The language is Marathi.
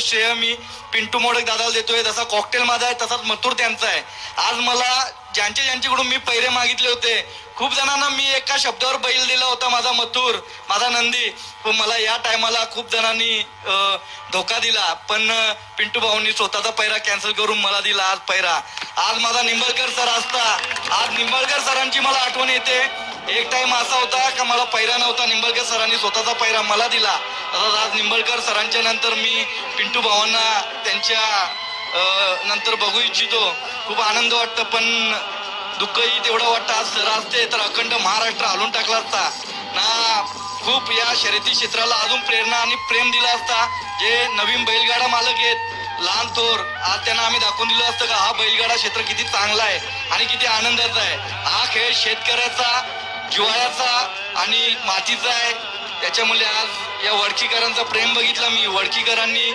श्रेय मी पिंटू मोडक दादाला देतोय. जसा कॉकटेल माझा आहे तसाच मथुर त्यांचा आहे. आज मला ज्यांचे ज्यांच्याकडून मी पैरे मागितले होते खूप जणांना मी एका शब्दावर बैल दिला होता माझा मथुर माझा नंदी. पण मला या टायमाला खूप जणांनी धोका दिला. पण पिंटू भाऊंनी स्वतःचा पैरा कॅन्सल करून मला दिला आज पैरा. आज माझा निंबळकर सर असता. आज निंबळकर सरांची मला आठवण येते. एक टाइम असा होता का मला पैरा नव्हता? निंबळकर सरांनी स्वतःचा पैरा मला दिला. तसंच आज निंबळकर सरांच्या नंतर मी पिंटू भावांना त्यांच्या नंतर बघू इच्छितो. खूप आनंद वाटतं पण दुःखही तेवढं वाटतं. आज सर असते तर अखंड महाराष्ट्र हलून टाकला असता. ना खूप या शर्यती क्षेत्राला अजून प्रेरणा आणि प्रेम दिला असता. जे नवीन बैलगाडा मालक आहेत लहान थोर आज त्यांना आम्ही दाखवून दिलं असतं का हा बैलगाडा क्षेत्र किती चांगला आहे आणि किती आनंदाचा आहे. हा खेळ शेतकऱ्याचा जिवाळ्याचा आणि मातीचा आहे. त्याच्यामुळे आज या वडकीकरांचा प्रेम बघितला मी. वडकीकरांनी